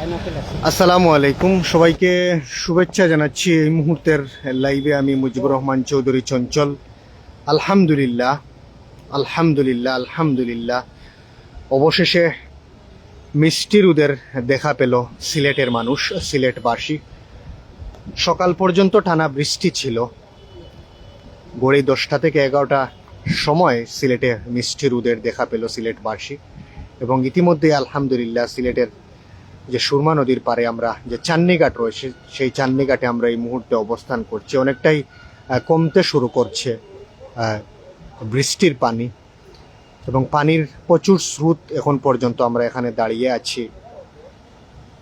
আসসালামু আলাইকুম। সবাইকে শুভেচ্ছা জানাচ্ছি এই মুহূর্তের লাইভে আমি মুজিবুর রহমান চৌধুরী চঞ্চল। আলহামদুলিল্লাহ আলহামদুলিল্লাহ আলহামদুলিল্লাহ। অবশেষে মিষ্টির উদের দেখা পেল সিলেটের মানুষ, সিলেটবাসী। সকাল পর্যন্ত টানা বৃষ্টি ছিল। গড়ে দশটা থেকে এগারোটা সময় সিলেটে মিষ্টির উদের দেখা পেল সিলেটবাসী এবং ইতিমধ্যে আলহামদুলিল্লাহ সিলেটের যে সুরমা নদীর পারে আমরা যে চান্নিঘাট রয়েছে সেই চান্নিঘাটে আমরা এই মুহূর্তে অবস্থান করছি। অনেকটাই কমতে শুরু করছে বৃষ্টির পানি এবং পানির প্রচুর স্রোত এখন পর্যন্ত আমরা এখানে দাঁড়িয়ে আছি।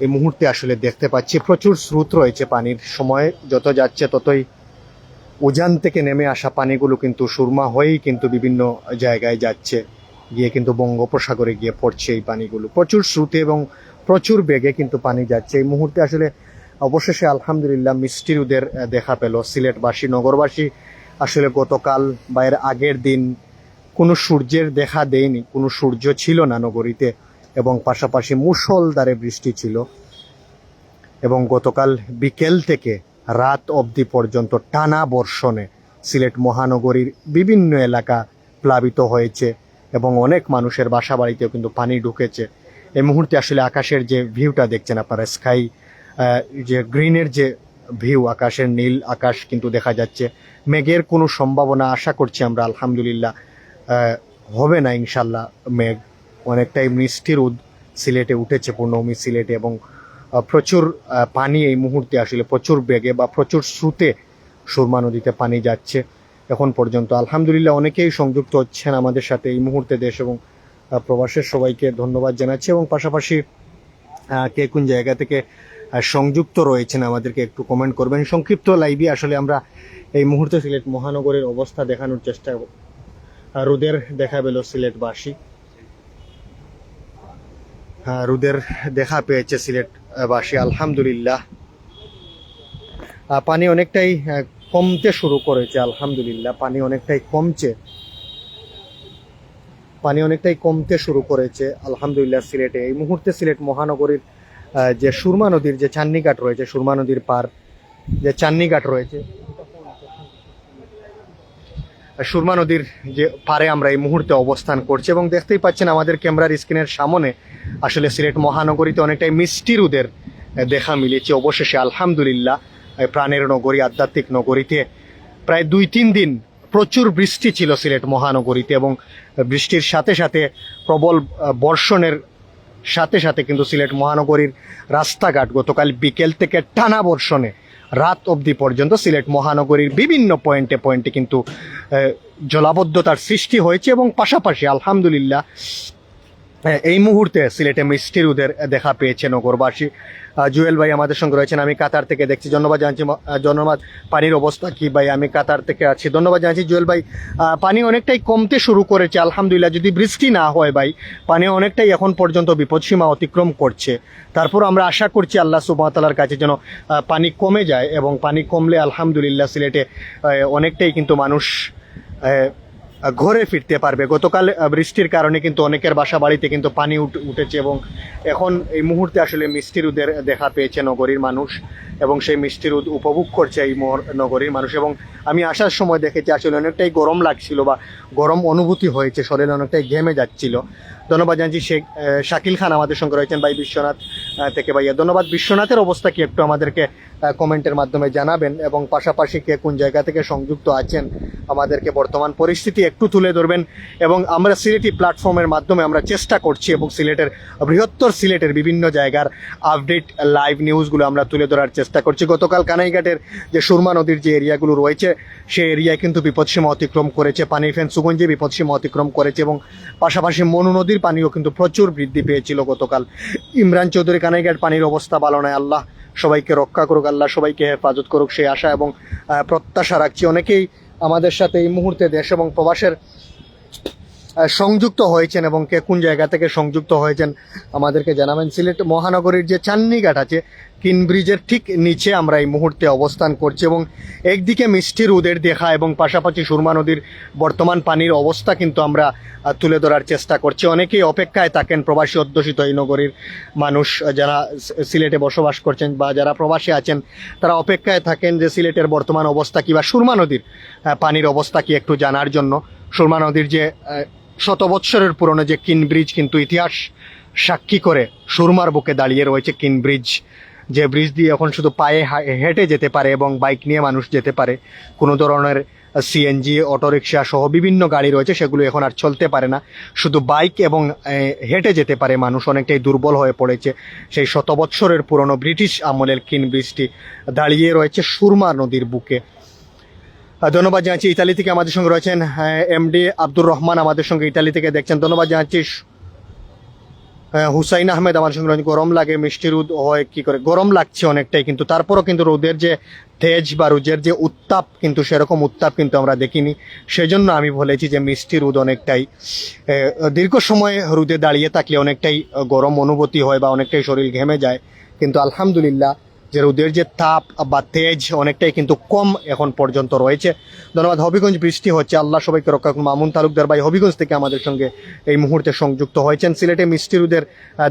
এই মুহূর্তে আসলে দেখতে পাচ্ছি প্রচুর স্রোত রয়েছে পানির সময়। যত যাচ্ছে ততই উজান থেকে নেমে আসা পানিগুলো কিন্তু সুরমা হয়েই কিন্তু বিভিন্ন জায়গায় যাচ্ছে, গিয়ে কিন্তু বঙ্গোপসাগরে গিয়ে পড়ছে এই পানিগুলো। প্রচুর স্রোতে এবং প্রচুর বেগে কিন্তু পানি যাচ্ছে। এই মুহূর্তে আসলে অবশেষে আলহামদুলিল্লাহ মিষ্টির উদের আহ, দেখা পেল। সিলেটবাসী নগরবাসী আসলে গতকাল বা এর আগের দিন কোনো সূর্যের দেখা দেয়নি। কোনো সূর্য ছিল না নগরীতে এবং পাশাপাশি মুষলধারে বৃষ্টি ছিল। এবং গতকাল বিকেল থেকে রাত অবধি পর্যন্ত টানা বর্ষণে সিলেট মহানগরীর বিভিন্ন এলাকা প্লাবিত হয়েছে এবং অনেক মানুষের বাসা বাড়িতেও কিন্তু পানি ঢুকেছে। এই মুহূর্তে আসলে আকাশের যে ভিউটা দেখছেন আপনারা স্কাই যে গ্রিনের যে ভিউ আকাশের নীল আকাশ কিন্তু দেখা যাচ্ছে। মেঘের কোনো সম্ভাবনা আশা করছি আমরা, আলহামদুলিল্লাহ হবে না ইনশাল্লাহ মেঘ। অনেকটাই মিষ্টি রোদ সিলেটে উঠেছে পূর্ণমি সিলেটে, এবং প্রচুর পানি এই মুহূর্তে আসলে প্রচুর বেগে বা প্রচুর স্রোতে সুরমা নদীতে পানি যাচ্ছে। এখন পর্যন্ত আলহামদুলিল্লাহ অনেকেই সংযুক্ত হচ্ছেন আমাদের সাথে এই মুহূর্তে দেশ এবং প্রবাসের সবাইকে ধন্যবাদ জানাচ্ছি এবং পাশাপাশি কে কোন জায়গা থেকে সংযুক্ত রয়েছেন আমাদেরকে একটু কমেন্ট করবেন। সংক্ষিপ্ত লাইভে আসলে আমরা এই মুহূর্তে সিলেট মহানগরের অবস্থা দেখানোর চেষ্টা রোদের দেখা পেল সিলেটবাসী। রোদের দেখা পেয়েছে সিলেটবাসী, আলহামদুলিল্লাহ। পানি অনেকটাই কমতে শুরু করেছে, আলহামদুলিল্লাহ। পানি অনেকটাই কমছে। পানি অনেকটাই কমতে শুরু করেছে। আলহামদুলিল্লাহ সিলেটে। এই মুহূর্তে সিলেট মহানগরীর যে সুরমা নদীর যে চান্নিঘাট রয়েছে, সুরমা নদীর পার যে চান্নিঘাট রয়েছে, সুরমা নদীর যে পারে আমরা এই মুহূর্তে অবস্থান করছি এবং দেখতেই পাচ্ছেন আমাদের ক্যামেরার স্ক্রিনের সামনে আসলে সিলেট মহানগরীতে অনেকটাই মিষ্টি রুদের দেখা মিলেছে। অবশেষে আলহামদুলিল্লাহ, প্রাণের নগরী, আধ্যাত্মিক নগরীতে প্রায় দুই তিন দিন প্রচুর বৃষ্টি ছিল সিলেট মহানগরীতে এবং বৃষ্টির সাথে সাথে প্রবল বর্ষণের সাথে সাথে কিন্তু সিলেট মহানগরীর রাস্তাঘাট গতকাল বিকেল থেকে টানা বর্ষণে রাত অবধি পর্যন্ত সিলেট মহানগরীর বিভিন্ন পয়েন্টে পয়েন্টে কিন্তু জলাবদ্ধতার সৃষ্টি হয়েছে এবং পাশাপাশি আলহামদুলিল্লাহ এই মুহূর্তে সিলেটে মিষ্টির উদের দেখা পেয়েছে নগরবাসী। জুয়েল ভাই আমাদের সঙ্গে রয়েছেন, আমি কাতার থেকে দেখছি। ধন্যবাদ জানছি ধন্যবাদ। পানির অবস্থা কি ভাই? আমি কাতার থেকে আছি। ধন্যবাদ জানাচ্ছি জুয়েল ভাই। পানি অনেকটাই কমতে শুরু করেছে, আলহামদুলিল্লাহ। যদি বৃষ্টি না হয় ভাই, পানি অনেকটাই এখন পর্যন্ত বিপদসীমা অতিক্রম করছে। তারপর আমরা আশা করছি আল্লাহ সুবাহতালার কাছে যেন পানি কমে যায় এবং পানি কমলে আলহামদুলিল্লাহ সিলেটে অনেকটাই কিন্তু মানুষ ঘরে ফিরতে পারবে। গতকাল বৃষ্টির কারণে কিন্তু অনেকের বাসা বাড়িতে কিন্তু পানি উঠ- উঠেছে এবং এখন এই মুহূর্তে আসলে মিষ্টির উদের দেখা পেয়েছে নগরীর মানুষ এবং সেই মিষ্টির উদ উপভোগ করছে এই নগরীর মানুষ এবং আমি আসার সময় দেখেছি আসলে অনেকটাই গরম লাগছিল বা গরম অনুভূতি হয়েছে, শরীরে অনেকটাই ঘেমে যাচ্ছিল। ধন্যবাদ জানছি শেখ শাকিল খান আমাদের সঙ্গে রয়েছেন, ভাই বিশ্বনাথ। থেকে ভাইয়া। ধন্যবাদ। বিশ্বনাথের অবস্থা কি একটু আমাদেরকে কমেন্টের মাধ্যমে জানাবেন এবং পাশাপাশি কে কোন জায়গা থেকে সংযুক্ত আছেন আমাদেরকে বর্তমান পরিস্থিতি একটু তুলে ধরবেন এবং আমরা সিলেটি প্ল্যাটফর্মের মাধ্যমে আমরা চেষ্টা করছি এবং সিলেটের বৃহত্তর সিলেটের বিভিন্ন জায়গার আপডেট, লাইভ নিউজগুলো আমরা তুলে ধরার চেষ্টা করছি। গতকাল কানাইঘাটের যে সুরমা নদীর যে এরিয়াগুলো রয়েছে, সেই এরিয়ায় কিন্তু বিপদসীমা অতিক্রম করেছে। পানি ফেন সুগঞ্জে বিপদসীমা অতিক্রম করেছে এবং পাশাপাশি মনু নদীর পানিও কিন্তু প্রচুর বৃদ্ধি পেয়েছিল গতকাল। ইমরান চৌধুরী কানাইঘাট পানির অবস্থা ভালো নয় আল্লাহ সবাইকে রক্ষা করুক, আল্লাহ সবাইকে হেফাজত করুক, সেই আশা এবং প্রত্যাশা রাখছি। অনেকেই আমাদের সাথে এই মুহূর্তে দেশ এবং প্রবাসের সংযুক্ত হয়েছেন এবং কে কোন জায়গা থেকে সংযুক্ত হয়েছেন আমাদেরকে জানাবেন। সিলেট মহানগরীর যে চান্নিঘাট আছে কিন ব্রিজের ঠিক নিচে আমরা এই মুহূর্তে অবস্থান করছি এবং একদিকে মিষ্টি রোদের দেখা এবং পাশাপাশি সুরমা নদীর বর্তমান পানির অবস্থা কিন্তু আমরা তুলে ধরার চেষ্টা করছি। অনেকেই অপেক্ষায় থাকেন প্রবাসী অধ্যুষিত এই নগরীর মানুষ যারা সিলেটে বসবাস করছেন বা যারা প্রবাসী আছেন, তারা অপেক্ষায় থাকেন যে সিলেটের বর্তমান অবস্থা কি বা সুরমা নদীর পানির অবস্থা কি একটু জানার জন্য। সুরমা নদীর যে শত বৎসরের পুরনো যে কিন ব্রিজ কিন্তু ইতিহাস সাক্ষী করে সুরমার বুকে দাঁড়িয়ে রয়েছে কিন ব্রিজ যে ব্রিজ দিয়ে এখন শুধু পায়ে হেঁটে যেতে পারে এবং বাইক নিয়ে মানুষ যেতে পারে। কোনো ধরনের সিএনজি অটোরিকশা সহ বিভিন্ন গাড়ি রয়েছে, সেগুলো এখন আর চলতে পারে না। শুধু বাইক এবং হেঁটে যেতে পারে মানুষ, অনেকটাই দুর্বল হয়ে পড়েছে। সেই শত বৎসরের পুরনো ব্রিটিশ আমলের কিন ব্রিজটি দাঁড়িয়ে রয়েছে সুরমা নদীর বুকে। ধন্যবাদ জানাচ্ছি। ইতালি থেকে আমাদের সঙ্গে রয়েছেন এমডি আব্দুর রহমান আমাদের সঙ্গে ইতালি থেকে দেখছেন। ধন্যবাদ জানাচ্ছি। হুসাইন আহমেদ আমার সঙ্গে রয়েছেন। গরম লাগে, মিষ্টি রোদ হয়, কি করে? গরম লাগছে অনেকটাই, কিন্তু তারপরও কিন্তু রোদের যে তেজ বা রোদের যে উত্তাপ কিন্তু সেরকম উত্তাপ কিন্তু আমরা দেখিনি। সেজন্য আমি বলেছি যে মিষ্টি রোদ অনেকটাই দীর্ঘ সময় রোদে দাঁড়িয়ে থাকলে অনেকটাই গরম অনুভূতি হয় বা অনেকটাই শরীর ঘেমে যায়। কিন্তু আলহামদুলিল্লাহ যে রোদের যে তাপ বা তেজ অনেকটাই কিন্তু কম এখন পর্যন্ত রয়েছে। ধন্যবাদ। হবিগঞ্জ বৃষ্টি হচ্ছে। আল্লাহ সবাইকে রক্ষা করুন। মামুন তালুকদার ভাই হবিগঞ্জ থেকে আমাদের সঙ্গে এই মুহূর্তে সংযুক্ত হয়েছেন। সিলেটে মিষ্টি রোদের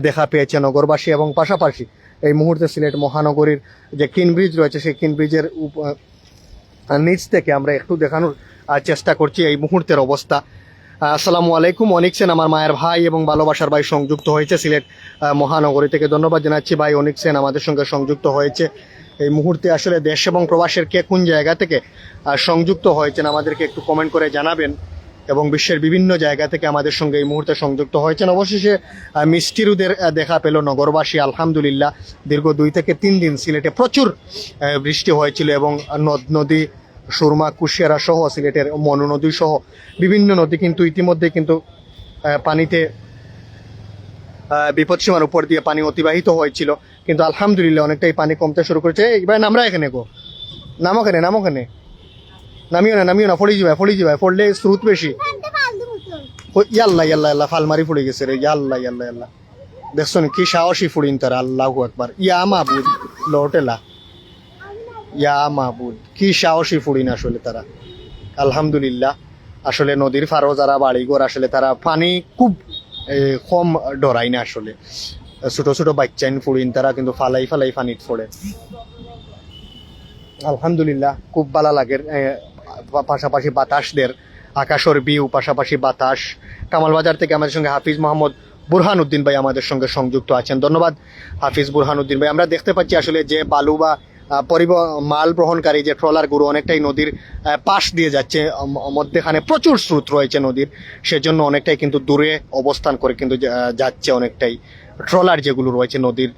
দেখা পেয়েছে নগরবাসী এবং পাশাপাশি এই মুহূর্তে সিলেট মহানগরীর যে কিন ব্রিজ রয়েছে সেই কিন ব্রিজের উপ- আহ, নিচ থেকে আমরা একটু দেখানোর চেষ্টা করছি এই মুহূর্তের অবস্থা। আসসালামু আলাইকুম। অনিক সেন আমার মায়ের ভাই এবং ভালোবাসার ভাই সংযুক্ত হয়েছে সিলেট মহানগরী থেকে। ধন্যবাদ জানাচ্ছি ভাই অনিক সেন আমাদের সঙ্গে সংযুক্ত হয়েছে। এই মুহূর্তে আসলে দেশ এবং প্রবাসের কে কোন জায়গা থেকে সংযুক্ত হয়েছেন আমাদেরকে একটু কমেন্ট করে জানাবেন এবং বিশ্বের বিভিন্ন জায়গা থেকে আমাদের সঙ্গে এই মুহূর্তে সংযুক্ত হয়েছেন। অবশেষে আহ, মিষ্টি রোদের দেখা পেল নগরবাসী। আলহামদুলিল্লাহ দীর্ঘ দুই থেকে তিন দিন সিলেটে প্রচুর বৃষ্টি হয়েছিল এবং নদ নদী সুরমা, কুশিয়ারা সহ, সিলেটের মনু নদী সহ বিভিন্ন নদী কিন্তু ইতিমধ্যে কিন্তু পানিতে বিপদসীমার উপর দিয়ে পানি অতিবাহিত হয়েছিল। কিন্তু আলহামদুলিল্লাহ অনেকটাই পানি কমতে শুরু করেছে। এবার নামরা এখানে গো। নামো খানে নামো খানে নামিও না নামিও না ফড়ি যাবে ফড়ি যাবে। ফড়লে স্রোত বেশি। ইয়াল্লা ইয়াল্লা ইয়াল্লা, ফালমারি ফুড়ে গেছে রে। ইয়াল্লা ইয়াল্লা ইয়াল্লা। দেখছ কি সাহসী ফুড়িন তারা, আল্লাহ একবার ইয়া মাহবুদ লটেলা। ইয়া মাহবুদ, কি সাহসী ফুড়িন আসলে তারা। আলহামদুলিল্লাহ, আসলে নদীর ফারো যারা বাড়িঘর, আসলে তারা পানি খুব কম ডরাই না আসলে। ছোট ছোট বাচ্চাইন ফুড়িন, তারা কিন্তু ফালাই ফালাই পানিত পড়ে আলহামদুলিল্লাহ, খুব ভালো লাগে পাশাপাশি বাতাসদের, আকাশের বিউ পাশাপাশি বাতাস। কামালবাজার থেকে আমাদের সঙ্গে হাফিজ মোহাম্মদ বুরহান উদ্দিন ভাই আমাদের সঙ্গে সংযুক্ত আছেন। ধন্যবাদ হাফিজ বুরহান উদ্দিন ভাই। আমরা দেখতে পাচ্ছি আসলে যে বালু বা পরিব, মাল বহনকারী যে ট্রলারগুলো অনেকটাই নদীর পাশ দিয়ে যাচ্ছে মধ্যেখানে প্রচুর স্রোত রয়েছে নদীর, সেজন্য অনেকটাই কিন্তু দূরে অবস্থান করে কিন্তু যাচ্ছে অনেকটাই ট্রলার যেগুলো রয়েছে নদীর,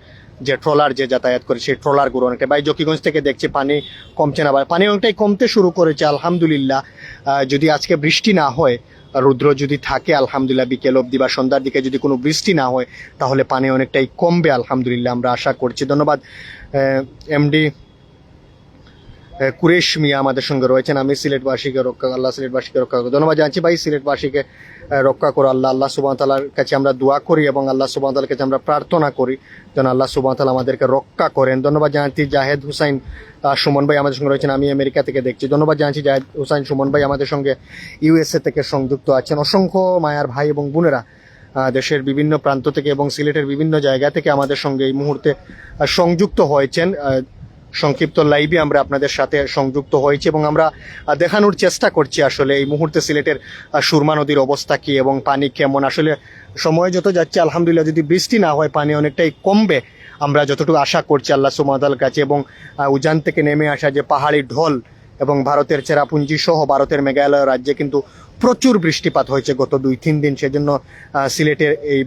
যে ট্রলার যে যাতায়াত করে সেই ট্রলারগুলো অনেকটা ভাই, জকিগঞ্জ থেকে দেখছি পানি কমছে না বা পানি অনেকটাই কমতে শুরু করেছে, আলহামদুলিল্লাহ। যদি আজকে বৃষ্টি না হয় রুদ্র যদি থাকে, আলহামদুলিল্লাহ বিকেল অবধি বা সন্ধ্যার দিকে যদি কোনো বৃষ্টি না হয়, তাহলে পানি অনেকটাই কমবে, আলহামদুলিল্লাহ, আমরা আশা করছি। ধন্যবাদ এমডি কুরেশ মিয়া আমাদের সঙ্গে রয়েছেন। আমি সিলেটবাসীকে রক্ষা আল্লাহ সিলেটবাসীকে রক্ষা করো। ধন্যবাদ জানাচ্ছি ভাই, সিলেটবাসীকে রক্ষা করো। আল্লাহ আল্লাহ সুবাহ তালার কাছে আমরা দোয়া করি এবং আল্লাহ সুবাহ তালার কাছে আমরা প্রার্থনা করি যেন আল্লাহ সুবাহ তালা আমাদেরকে রক্ষা করেন। ধন্যবাদ জানাচ্ছি জাহেদ হুসাইন সুমন ভাই আমাদের সঙ্গে রয়েছেন। আমি আমেরিকা থেকে দেখছি। ধন্যবাদ জানাচ্ছি জাহেদ হুসাইন, সুমন ভাই আমাদের সঙ্গে ইউএসএ থেকে সংযুক্ত আছেন। অসংখ্য মায়ার ভাই এবং বোনেরা দেশের বিভিন্ন প্রান্ত থেকে এবং সিলেটের বিভিন্ন জায়গা থেকে আমাদের সঙ্গে এই মুহূর্তে সংযুক্ত হয়েছেন। সংক্ষিপ্ত লাইভে আমরা আপনাদের সাথে সংযুক্ত হয়েছি এবং আমরা দেখানোর চেষ্টা করছি আসলে এই মুহূর্তে সিলেটের সুরমা নদীর অবস্থা কি এবং পানি কেমন। আসলে সময় যত যাচ্ছে, আলহামদুলিল্লাহ যদি বৃষ্টি না হয়, পানি অনেকটাই কমবে। আমরা যতটুকু আশা করছি আল্লাহ সুমাদাল কাছে এবং উজান থেকে নেমে আসা যে পাহাড়ি ঢল এবং ভারতের চেরাপুঞ্জি সহ ভারতের মেঘালয় রাজ্যে কিন্তু প্রচুর বৃষ্টিপাত হয়েছে গত দুই তিন দিন। সেজন্য সিলেটের এই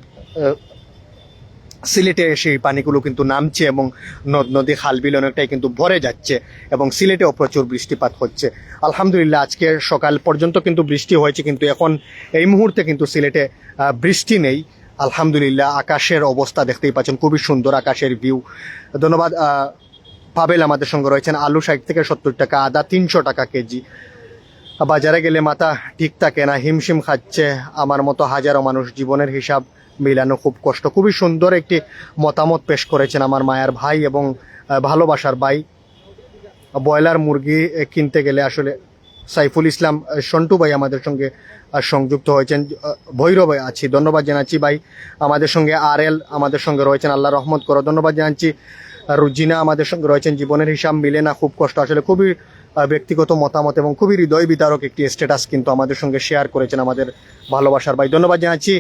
সিলেটে সেই পানিগুলো কিন্তু নামছে এবং নদ নদী খাল বিল অনেকটাই কিন্তু ভরে যাচ্ছে এবং সিলেটেও প্রচুর বৃষ্টিপাত হচ্ছে। আলহামদুলিল্লাহ আজকে সকাল পর্যন্ত কিন্তু বৃষ্টি হয়েছে, কিন্তু এখন এই মুহূর্তে কিন্তু সিলেটে বৃষ্টি নেই। আলহামদুলিল্লাহ, আকাশের অবস্থা দেখতেই পাচ্ছেন, খুবই সুন্দর আকাশের ভিউ ধন্যবাদ পাবেল আমাদের সঙ্গে রয়েছেন, আলু ষাট থেকে সত্তর টাকা, আদা তিনশো টাকা কেজি। বাজারে গেলে মাথা ঠিক থাকে না, হিমশিম খাচ্ছে, আমার মতো হাজারো মানুষ জীবনের হিসাব। মিলানো খুব কষ্ট। খুবই সুন্দর একটি মতামত পেশ করেছেন আমার মায়ের ভাই এবং ভালোবাসার ভাই। ব্রয়লার মুরগি কিনতে গেলে আসলে সাইফুল ইসলাম সন্টু ভাই আমাদের সঙ্গে সংযুক্ত হয়েছেন। ভৈরব আছি। ধন্যবাদ জানাচ্ছি ভাই। আমাদের সঙ্গে আর এল আমাদের সঙ্গে রয়েছেন, আল্লাহ রহমত করো। ধন্যবাদ জানাচ্ছি। রুজিনা আমাদের সঙ্গে রয়েছেন। জীবনের হিসাব মিলে না, খুব কষ্ট। আসলে খুবই ব্যক্তিগত মতামত এবং খুবই হৃদয় বিতারক একটি স্ট্যাটাস কিন্তু আমাদের সঙ্গে শেয়ার করেছেন আমাদের ভালোবাসার ভাই। ধন্যবাদ জানাচ্ছি।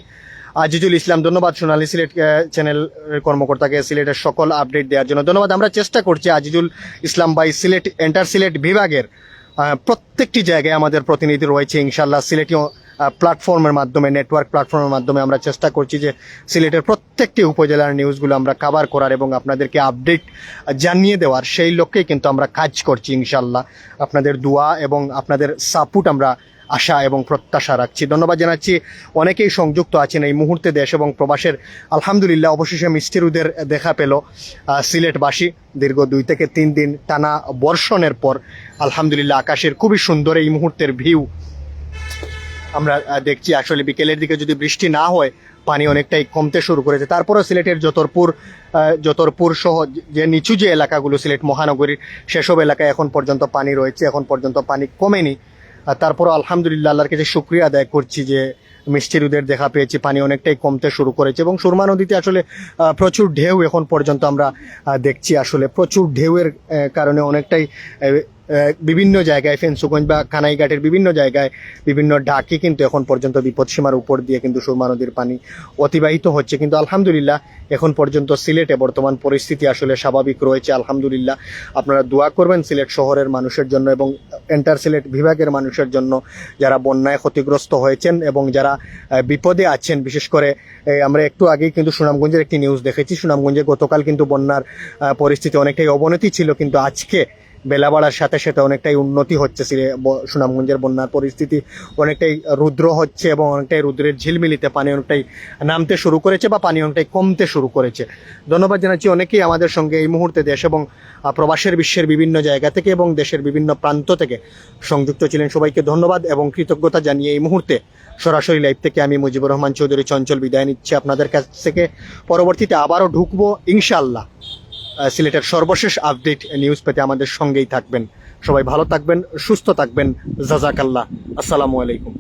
আজিজুল ইসলাম, ধন্যবাদ সোনালী সিলেট চ্যানেল কর্মকর্তাকে সিলেটের সকল আপডেট দেওয়ার জন্য। ধন্যবাদ, আমরা চেষ্টা করছি আজিজুল ইসলাম বাই সিলেট এন্টার সিলেট বিভাগের প্রত্যেকটি জায়গায় আমাদের প্রতিনিধি রয়েছে ইনশাল্লাহ সিলেটি প্ল্যাটফর্মের মাধ্যমে, নেটওয়ার্ক প্ল্যাটফর্মের মাধ্যমে আমরা চেষ্টা করছি যে সিলেটের প্রত্যেকটি উপজেলার নিউজগুলো আমরা কাভার করার এবং আপনাদেরকে আপডেট জানিয়ে দেওয়ার। সেই লক্ষ্যেই কিন্তু আমরা কাজ করছি ইনশাল্লাহ আপনাদের দোয়া এবং আপনাদের সাপোর্ট আমরা আশা এবং প্রত্যাশা রাখছি। ধন্যবাদ জানাচ্ছি। অনেকেই সংযুক্ত আছেন এই মুহূর্তে দেশ এবং প্রবাসের। আলহামদুলিল্লাহ, অবশেষে মিষ্টিরুদের দেখা পেল সিলেটবাসী। দীর্ঘ দুই থেকে তিন দিন টানা বর্ষণের পর, আলহামদুলিল্লাহ, আকাশের খুবই সুন্দর এই মুহূর্তের ভিউ আমরা দেখছি। আসলে বিকেলের দিকে যদি বৃষ্টি না হয়, পানি অনেকটাই কমতে শুরু করেছে। তারপরেও সিলেটের যতরপুর যতরপুর সহ যে নিচু যে এলাকাগুলো, সিলেট মহানগরীর, সেসব এলাকায় এখন পর্যন্ত পানি রয়েছে। এখন পর্যন্ত পানি কমেনি। আর তারপরও আলহামদুলিল্লাহ আল্লাহর কাছে শুক্রিয়া আদায় করছি যে মিষ্টি রুদের দেখা পেয়েছি, পানি অনেকটাই কমতে শুরু করেছে এবং সুরমা নদীতে আসলে প্রচুর ঢেউ এখন পর্যন্ত আমরা দেখছি। আসলে প্রচুর ঢেউয়ের কারণে অনেকটাই বিভিন্ন জায়গায়, ফেন্সুগঞ্জ বা কানাইঘাটের বিভিন্ন জায়গায় বিভিন্ন ডাকে কিন্তু এখন পর্যন্ত বিপদসীমার উপর দিয়ে কিন্তু সুরমা নদীর পানি অতিবাহিত হচ্ছে। কিন্তু আলহামদুলিল্লাহ এখন পর্যন্ত সিলেটে বর্তমান পরিস্থিতি আসলে স্বাভাবিক রয়েছে। আলহামদুলিল্লাহ আপনারা দোয়া করবেন সিলেট শহরের মানুষের জন্য এবং এন্টার সিলেট বিভাগের মানুষের জন্য যারা বন্যায় ক্ষতিগ্রস্ত হয়েছেন এবং যারা বিপদে আছেন, বিশেষ করে আমরা একটু আগেই কিন্তু সুনামগঞ্জের একটি নিউজ দেখেছি। সুনামগঞ্জে গতকাল কিন্তু বন্যার পরিস্থিতি অনেকটাই অবনতি ছিল। কিন্তু আজকে বেলা বাড়ার সাথে সাথে অনেকটাই উন্নতি হচ্ছে সুনামগঞ্জের বন্যার পরিস্থিতি অনেকটাই রুদ্র হচ্ছে এবং অনেকটাই রুদ্রের ঝিলমিলিতে পানি অনেকটাই নামতে শুরু করেছে বা পানি অনেকটাই কমতে শুরু করেছে। ধন্যবাদ জানাচ্ছি অনেকেই আমাদের সঙ্গে এই মুহূর্তে দেশ এবং প্রবাসের বিশ্বের বিভিন্ন জায়গা থেকে এবং দেশের বিভিন্ন প্রান্ত থেকে সংযুক্ত ছিলেন। সবাইকে ধন্যবাদ এবং কৃতজ্ঞতা জানিয়ে এই মুহূর্তে সরাসরি লাইভ থেকে আমি মুজিবুর রহমান চৌধুরী চঞ্চল বিদায় নিচ্ছি। আপনাদের কাছ থেকে পরবর্তীতে আবারও ঢুকবো ইনশাআল্লাহ। আহ, সিলেটের সর্বশেষ আপডেট নিউজ পেতে আমাদের সঙ্গেই থাকবেন। সবাই ভালো থাকবেন, সুস্থ থাকবেন। জাজাকাল্লাহ। আসসালামু আলাইকুম।